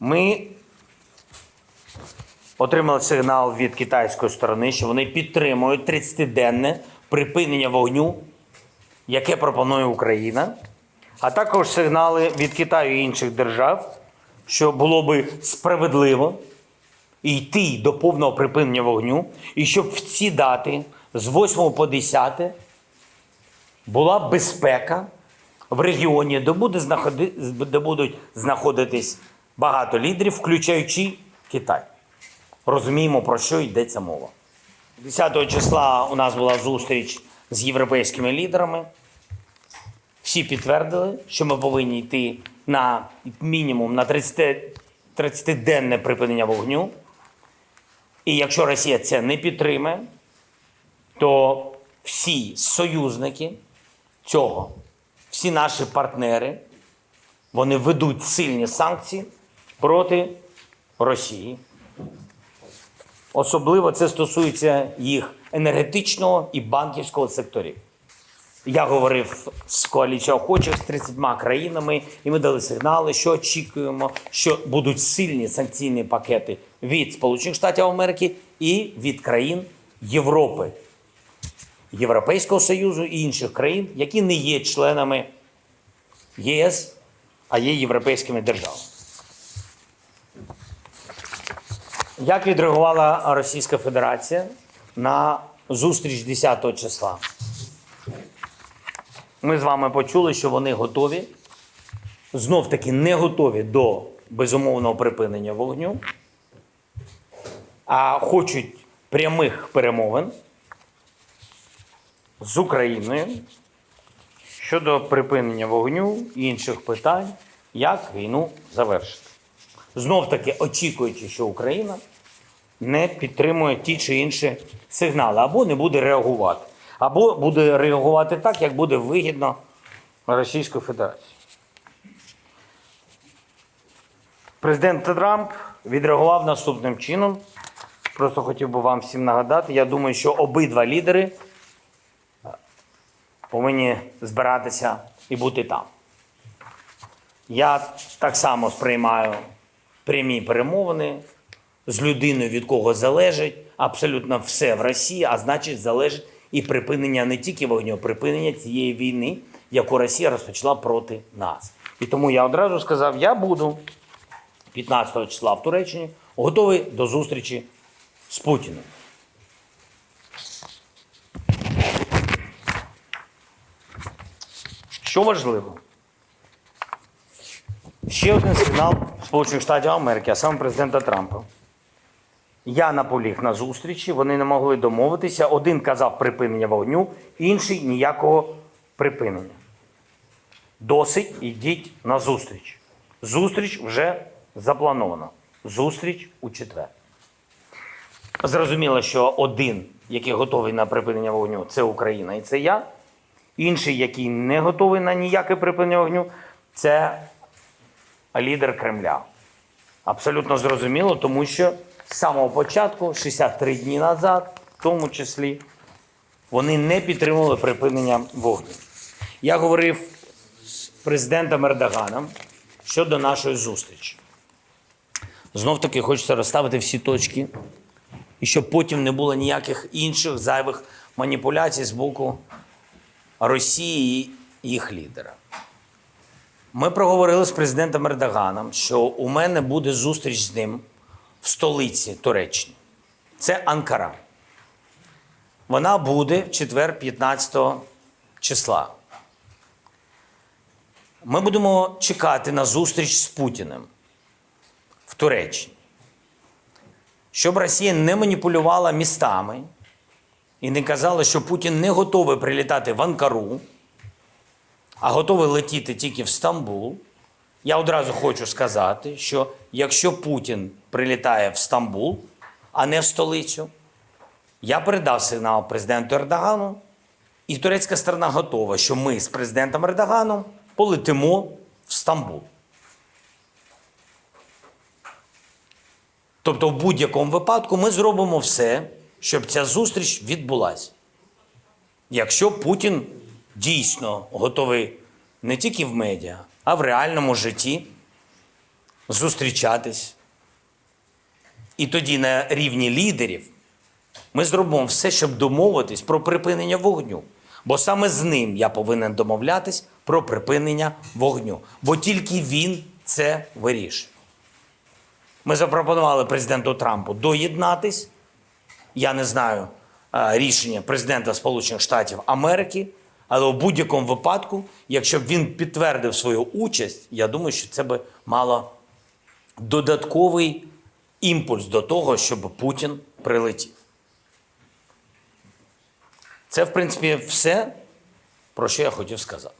Ми отримали сигнал від китайської сторони, що вони підтримують 30-денне припинення вогню, яке пропонує Україна, а також сигнали від Китаю і інших держав, що було би справедливо йти до повного припинення вогню, і щоб в ці дати з 8 по 10 була безпека в регіоні, де, будуть знаходитись багато лідерів, включаючи Китай. Розуміємо, про що йдеться мова. 10 числа у нас була зустріч з європейськими лідерами. Всі підтвердили, що ми повинні йти на мінімум на 30 30-денне припинення вогню. І якщо Росія це не підтримає, то всі союзники цього, всі наші партнери, вони ведуть сильні санкції проти Росії. Особливо це стосується їх енергетичного і банківського секторів. Я говорив з коаліцією охочих з 30 країнами, і ми дали сигнали, що очікуємо, що будуть сильні санкційні пакети від Сполучених Штатів Америки і від країн Європи, Європейського Союзу і інших країн, які не є членами ЄС, а є європейськими державами. Як відреагувала Російська Федерація на зустріч 10 числа? Ми з вами почули, що вони готові, знов таки не готові до безумовного припинення вогню, а хочуть прямих перемовин з Україною щодо припинення вогню і інших питань, як війну завершити. Знов таки очікуючи, що Україна не підтримує ті чи інші сигнали, або не буде реагувати, або буде реагувати так, як буде вигідно Російської Федерації. Президент Трамп відреагував наступним чином. Просто хотів би вам всім нагадати. Я думаю, що обидва лідери повинні збиратися і бути там. Я так само сприймаю прямі перемовини з людиною, від кого залежить абсолютно все в Росії, а значить, залежить і припинення не тільки вогню, а припинення цієї війни, яку Росія розпочала проти нас. І тому я одразу сказав: я буду 15 числа в Туреччині готовий до зустрічі з Путіним. Що важливо? Ще один сигнал Сполучених Штатів Америки, а саме президента Трампа. Я наполіг на зустрічі, вони не могли домовитися. Один казав припинення вогню, інший ніякого припинення. Досить ідіть на зустріч. Зустріч вже запланована. Зустріч у четвер. Зрозуміло, що один, який готовий на припинення вогню, це Україна і це я. Інший, який не готовий на ніяке припинення вогню, це лідер Кремля. Абсолютно зрозуміло, тому що з самого початку, 63 дні назад, в тому числі, вони не підтримували припинення вогню. Я говорив з президентом Ердоганом щодо нашої зустрічі. Знов таки хочеться розставити всі точки, і щоб потім не було ніяких інших зайвих маніпуляцій з боку Росії і їх лідера. Ми проговорили з президентом Ердоганом, що у мене буде зустріч з ним в столиці Туреччини. Це Анкара. Вона буде в четвер 15 числа. Ми будемо чекати на зустріч з Путіним в Туреччині. Щоб Росія не маніпулювала містами і не казала, що Путін не готовий прилітати в Анкару, а готовий летіти тільки в Стамбул. Я одразу хочу сказати, що якщо Путін прилітає в Стамбул, а не в столицю, я передав сигнал президенту Ердогану, і турецька сторона готова, що ми з президентом Ердоганом полетимо в Стамбул. Тобто, в будь-якому випадку ми зробимо все, щоб ця зустріч відбулася. Якщо Путін дійсно готовий не тільки в медіа, а в реальному житті зустрічатись. І тоді на рівні лідерів ми зробимо все, щоб домовитись про припинення вогню. Бо саме з ним я повинен домовлятись про припинення вогню. Бо тільки він це вирішує. Ми запропонували президенту Трампу доєднатись. Я не знаю е, рішення президента Сполучених Штатів Америки, але у будь-якому випадку, якщо б він підтвердив свою участь, я думаю, що це би мало додатковий імпульс до того, щоб Путін прилетів. Це, в принципі, все, про що я хотів сказати.